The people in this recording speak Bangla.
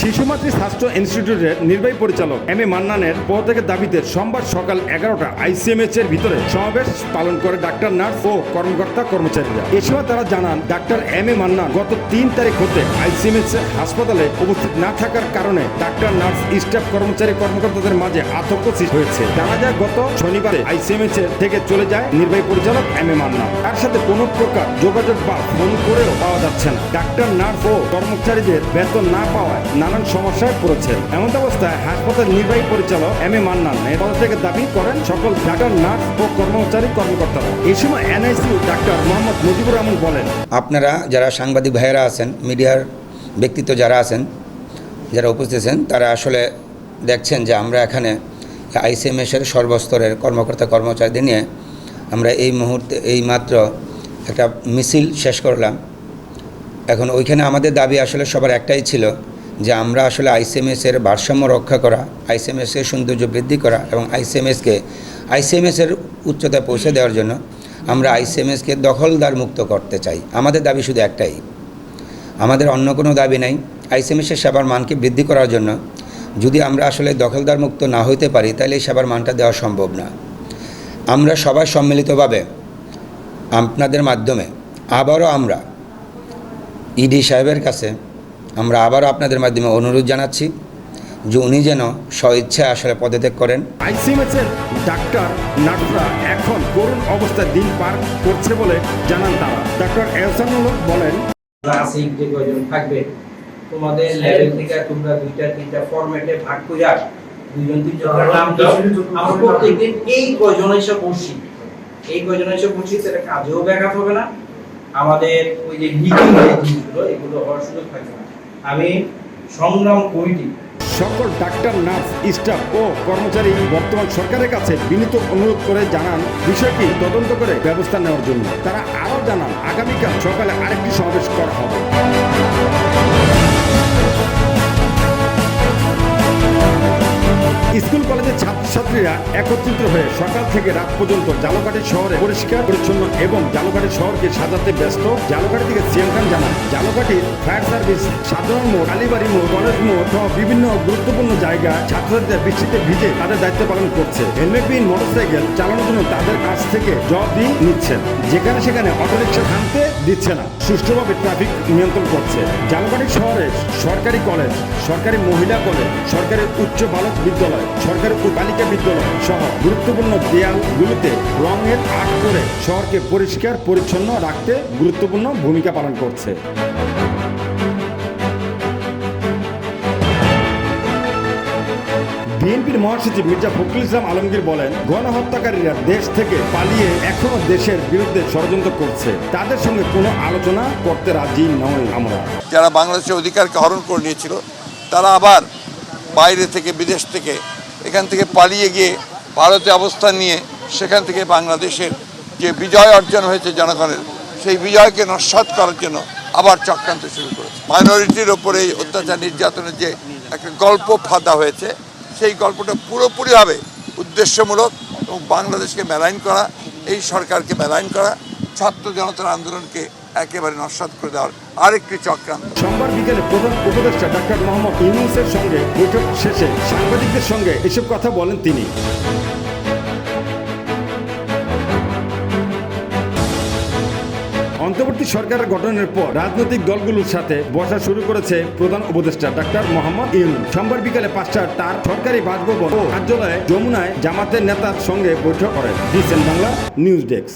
শিশুমাতৃ স্বাস্থ্য ইনস্টিটিউটের নির্বাহী পরিচালক এম এ মান্নানের পদত্যাগের দাবিতে সোমবার সকাল এগারোটা আইসিএমএচ এর ভিতরে সমাবেশ পালন করে ডাক্তার, নার্স ও কর্মকর্তা কর্মচারীরা। এ সময় তারা জানান, ডাক্তার এম এ মান্না গত তিন তারিখ হতে আইসিএমএচ হাসপাতালে উপস্থিত না থাকার কারণে ডাক্তার, নার্স, স্টাফ, কর্মচারী, কর্মকর্তাদের মাঝে আতঙ্ক সৃষ্টি হয়েছে। জানা যায়, গত শনিবারে আইসিএমএচ থেকে চলে যায় নির্বাহী পরিচালক এম এ মান্না। তার সাথে কোনো প্রকার যোগাযোগ বা ফোন করেও পাওয়া যাচ্ছে না। ডাক্তার, নার্স ও কর্মচারীদের বেতন না পাওয়ায় নানান সমস্যায় পড়েছেন এমন অবস্থায় হাসপাতাল নির্বাহী পরিচালক এম এ মান্নান এ পদ থেকে দাবি করেন, সকল ডাক্তার, নার্স ও কর্মচারী, কর্মকর্তারা। এই সময় এনআইসিউ ডাক্তার মোহাম্মদ মুজিবুর রহমান বলেন, আপনারা যারা সাংবাদিক ভাইয়েরা আছেন, মিডিয়ার ব্যক্তিত্ব যারা আছেন, যারা উপস্থিত আছেন, তারা আসলে দেখছেন যে আমরা এখানে আইসিএমএসের সর্বস্তরের কর্মকর্তা, কর্মচারীদের নিয়ে আমরা এই মুহূর্তে এই মাত্র একটা মিছিল শেষ করলাম। এখন ওইখানে আমাদের দাবি আসলে সবার একটাই ছিল যে আমরা আসলে আইসিএমএসের ভারসাম্য রক্ষা করা আইসিএমএসের সৌন্দর্য বৃদ্ধি করা এবং আইসিএমএসকে আইসিএমএসের উচ্চতায় পৌঁছে দেওয়ার জন্য আমরা আইসিএমএসকে দখলদার মুক্ত করতে চাই। আমাদের দাবি শুধু একটাই। আমাদের অন্য কোনো দাবি নাই। আইসিএমএসের সেবার মানকে বৃদ্ধি করার জন্য যদি আমরা আসলে দখলদার মুক্ত না হইতে পারি, তাহলে এই সেবার মানটা দেওয়া সম্ভব না। আমরা সবাই সম্মিলিতভাবে আপনাদের মাধ্যমে, আবারও আমরা, ইডি সাহেবের কাছে আমরা আবারও আপনাদের মাধ্যমে অনুরোধ জানাচ্ছি যে উনি যেন স্বইচ্ছা আসলে পদত্যাগ করেন। আইসিএমএচ এর ডাক্তার নার্সরা এখন করুণ অবস্থায় দিন পার করছে বলে জানান তারা। ডাক্তার এহসানুল হক বলেন ক্লাসিক যে কয়জন থাকবে তোমাদের লেভেল থেকে তোমরা দুইটা তিনটা ফরম্যাটে ভাগ কইরা দুইজন নাম দাও। আমরা প্রত্যেকদিন এই কয়জন এসে বসি এই কয়জন এসে বসি সেটা কাজেও ব্যাঘাত হবে না। আমাদের ওই যে মিটিং এগুলো হওয়ার সুযোগ থাকবে না আমি সংগ্রাম কমিটি। সকল ডাক্তার, নার্স, স্টাফ ও কর্মচারী বর্তমান সরকারের কাছে বিনীত অনুরোধ করে জানান বিষয়টি তদন্ত করে ব্যবস্থা নেওয়ার জন্য। তারা আরও জানান, আগামীকাল সকালে আরেকটি সমাবেশ করা হবে। ছাত্রছাত্রীরা একত্রিত হয়ে সকাল থেকে রাত পর্যন্ত জালকাঠি শহরে পরিষ্কার, পরিচ্ছন্ন এবং জালকাঠি শহরকে সাজাতে ব্যস্ত। জালকাঠি থেকে সিএম জানান জালকাঠির ফায়ার সার্ভিস, সাধারণ মোড় কালীবাড়ি মোড়, কলেজ মোড় সহ বিভিন্ন গুরুত্বপূর্ণ জায়গায় ছাত্রছাত্রীরা বৃষ্টিতে ভিজে তাদের দায়িত্ব পালন করছে। হেলমেটবিহীন মোটরসাইকেল চালানোর জন্য তাদের কাছ থেকে জবাবদি নিচ্ছেন। যেখানে সেখানে অটোরিকশা থামতে দিচ্ছে না। সুষ্ঠুভাবে ট্রাফিক নিয়ন্ত্রণ করছে। জালবাড়ি শহরে সরকারি কলেজ, সরকারি মহিলা কলেজ সরকারের উচ্চ বালক বিদ্যালয়, সরকারি বালিকা বিদ্যালয় সহ গুরুত্বপূর্ণ দেয়ালগুলিতে রঙের আর্ট করে শহরকে পরিষ্কার, পরিচ্ছন্ন রাখতে গুরুত্বপূর্ণ ভূমিকা পালন করছে। বিএনপির মহাসচিব মির্জা ফখরুল ইসলাম আলমগীর বলেন, গণহত্যাকারীরা দেশ থেকে পালিয়ে এখনও দেশের বিরুদ্ধে ষড়যন্ত্র করছে। তাদের সঙ্গে কোনো আলোচনা করতে রাজি নয় আমরা। যারা বাংলাদেশের অধিকারকে হরণ করে নিয়েছিল, তারা আবার বাইরে থেকে, বিদেশ থেকে, এখান থেকে পালিয়ে গিয়ে ভারতে অবস্থান নিয়ে সেখান থেকে বাংলাদেশের যে বিজয় অর্জন হয়েছে জনগণের, সেই বিজয়কে নস্বাত করার জন্য আবার চক্রান্ত শুরু করেছে। মাইনরিটির ওপরে অত্যাচার নির্যাতনের যে একটা গল্প ফাঁদা হয়েছে সেই গল্পটা পুরোপুরিভাবে উদ্দেশ্যমূলক এবং বাংলাদেশকে মেলাইন করা, এই সরকারকে মেলাইন করা, ছাত্র জনতার আন্দোলনকে একেবারে নস্বাত করে দেওয়ার আরেকটি চক্রান্ত। সোমবার বিকেলে প্রধান উপদেষ্টা ডাক্তার মোহাম্মদ ইউনুসের সঙ্গে বৈঠক শেষে সাংবাদিকদের সঙ্গে এসব কথা বলেন তিনি। অন্তর্বর্তী সরকার গঠনের পর রাজনৈতিক দলগুলোর সাথে বসা শুরু করেছে প্রধান উপদেষ্টা ডাক্তার মোহাম্মদ ইউনুস। সোমবার বিকালে পাঁচটা তার সরকারি বাসভবন ও কার্যালয়ে যমুনায় জামাতের নেতার সঙ্গে বৈঠক করেন। ডিসেন বাংলা নিউজ ডেস্ক।